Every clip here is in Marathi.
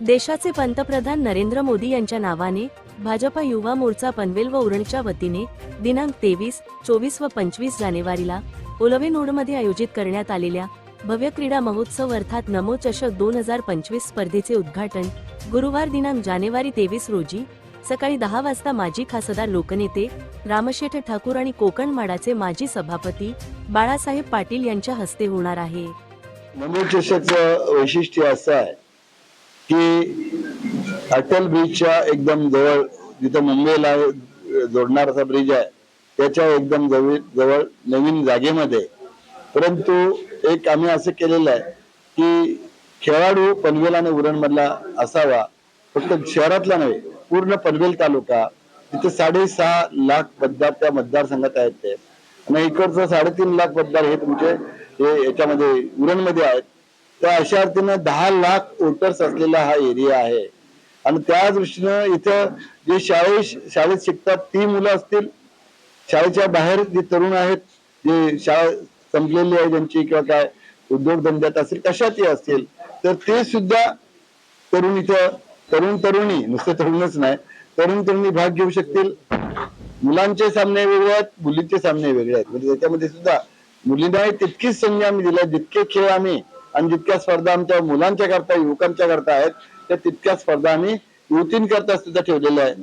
देशाचे पंतप्रधान नरेंद्र मोदी यांच्या नावाने भाजपा युवा मोर्चा पनवेल व उरणच्या वतीने दिनांक तेवीस चोवीस व पंचवीस जानेवारीला ओलवेनोडमध्ये आयोजित करण्यात आलेल्या भव्य क्रीडा महोत्सव अर्थात नमो चषक दोन हजार पंचवीस स्पर्धेचे उद्घाटन गुरुवार दिनांक जानेवारी तेवीस रोजी सकाळी दहा वाजता माजी खासदार लोकनेते रामशेठ ठाकूर आणि कोकण माडाचे माजी सभापती बाळासाहेब पाटील यांच्या हस्ते होणार आहे. नमो चषकचं वैशिष्ट्य असं आहे की अटल ब्रिजच्या एकदम जवळ जिथं मुंबईला जोडणार असा ब्रिज आहे त्याच्या एकदम जवळ जवळ नवीन जागेमध्ये. परंतु एक आम्ही असं केलेलं आहे की खेळाडू पनवेल आणि उरणमधला असावा फक्त शहरातला नव्हे पूर्ण पनवेल तालुका तिथे साडेसहा लाख मतदार त्या मतदारसंघात आहेत ते. आणि इकडचं साडेतीन लाख मतदार हे तुमचे हे याच्यामध्ये उरणमध्ये आहेत. तर अशा अर्थीनं दहा लाख वोटर्स असलेला हा एरिया आहे. आणि त्या दृष्टीनं इथं जे शाळे शाळेत शिकतात ती मुलं असतील शाळेच्या बाहेर जे तरुण आहेत जे शाळा संपलेली आहे ज्यांची किंवा काय उद्योगधंद्यात असतील कशातही असतील तर ते सुद्धा तरुण इथं तरुण तरुणी नुसतं तरुणच नाही तरुण तरुणी भाग घेऊ शकतील. मुलांचे सामने वेगळे आहेत मुलींचे सामने वेगळे आहेत. म्हणजे त्याच्यामध्ये सुद्धा मुलींना तितकीच संधी आम्ही दिल्या जितके खेळ आम्ही आणि जितक्या स्पर्धा आमच्या मुलांच्या करता युवकांच्या करता आहेत त्या तितक्या स्पर्धा आम्ही युवतींकरता सुद्धा ठेवलेल्या आहेत.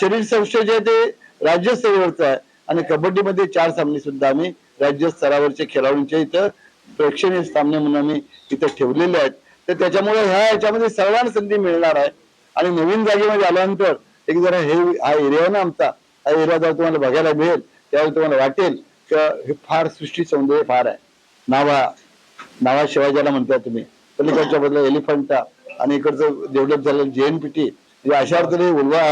शरीर संशय जे आहे ते राज्यस्तरीवरचं आहे. आणि कबड्डीमध्ये चार सामने सुद्धा आम्ही राज्य स्तरावरचे खेळाडूंचे इथं प्रेक्षणीय सामने म्हणून आम्ही इथं ठेवलेले आहेत. तर त्याच्यामुळे ह्या याच्यामध्ये सर्वांना संधी मिळणार आहे. आणि नवीन जागेमध्ये आल्यानंतर एक जरा हे हा एरिया ना आमचा हा एरिया जर तुम्हाला बघायला मिळेल त्यावेळी तुम्हाला वाटेल की हे फार सृष्टी सौंदर्य फार आहे. नावा नावा शिवाजीला म्हणताय तुम्ही. पलीकडच्या बदला एलिफंटा आणि इकडचं डेव्हलप झालेलं जेएनपीटी अशा अर्थाने उलवा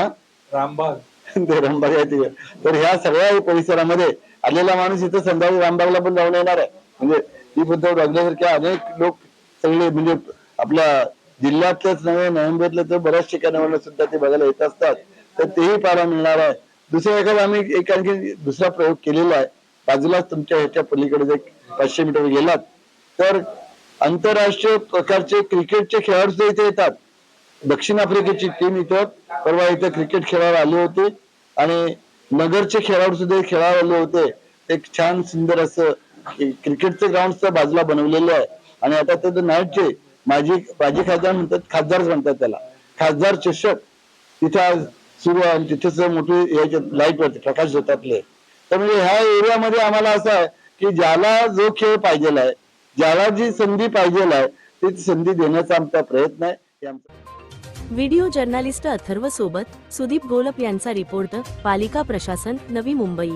रामबाग. ते रामबाग आहे ते तर ह्या सगळ्या परिसरामध्ये आलेला माणूस इथं संध्याकाळी रामबागला पण जाऊन येणार आहे. म्हणजे ही पद्धत लागल्यासारख्या अनेक लोक सगळे म्हणजे आपल्या जिल्ह्यातलेच नव्हे नोव्हेंबरला तर बऱ्याच ठिकाणावर सुद्धा ते बघायला येत असतात. तर तेही पाहायला मिळणार आहे. दुसरं एखादा आम्ही एक आणखी दुसरा प्रयोग केलेला आहे. बाजूलाच तुमच्या ह्याच्या पलीकडे जर पाचशे मीटर गेलात तर आंतरराष्ट्रीय प्रकारचे क्रिकेटचे खेळाडू सुद्धा इथे येतात. दक्षिण आफ्रिकेची टीम इथं परवा इथे क्रिकेट खेळायला आली होती आणि नगरचे खेळाडू सुद्धा खेळायला आले होते. एक छान सुंदर असं क्रिकेटचं ग्राउंड सुद्धा बाजूला बनवलेलं आहे. आणि आता ते नाईटचे माजी माजी खासदार म्हणतात खासदारच म्हणतात त्याला. खासदार चषक. तिथे आज सुरू आहे तिथेच मोठी लाइट वरती प्रकाश होतातले तर म्हणजे ह्या एरियामध्ये आम्हाला असं आहे की ज्याला जो खेळ पाहिजे आहे ज्याला जी संधी पाहिजे आहे ती संधी देण्याचा आमचा प्रयत्न आहे. व्हिडिओ जर्नालिस्ट अथर्व सोबत सुदीप गोलप यांचा रिपोर्ट पालिका प्रशासन नवी मुंबई.